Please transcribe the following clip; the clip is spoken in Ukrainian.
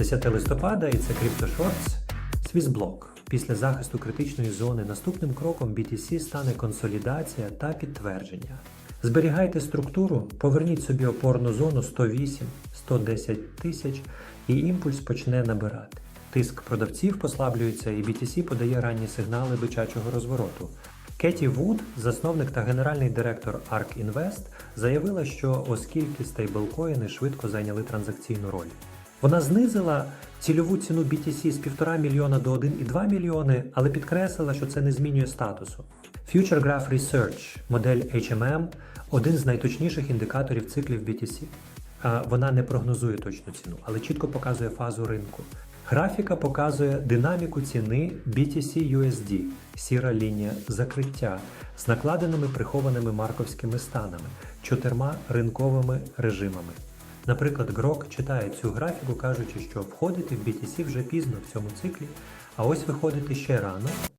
10 листопада і це CryptoShorts Swissblock. Після захисту критичної зони наступним кроком BTC стане консолідація та підтвердження. Зберігайте структуру, поверніть собі опорну зону 108-110 тисяч і імпульс почне набирати. Тиск продавців послаблюється і BTC подає ранні сигнали бичачого розвороту. Кеті Вуд, засновник та генеральний директор ARK Invest, заявила, що оскільки стейблкоїни швидко зайняли транзакційну роль. Вона знизила цільову ціну BTC з 1,5 мільйона до 1,2 мільйони, але підкреслила, що це не змінює статусу. Future Graph Research, модель HMM, один з найточніших індикаторів циклів BTC. Вона не прогнозує точну ціну, але чітко показує фазу ринку. Графіка показує динаміку ціни BTC USD, сіра лінія закриття з накладеними прихованими марковськими станами, чотирма ринковими режимами. Наприклад, Грок читає цю графіку, кажучи, що входити в BTC вже пізно в цьому циклі, а ось виходити ще рано,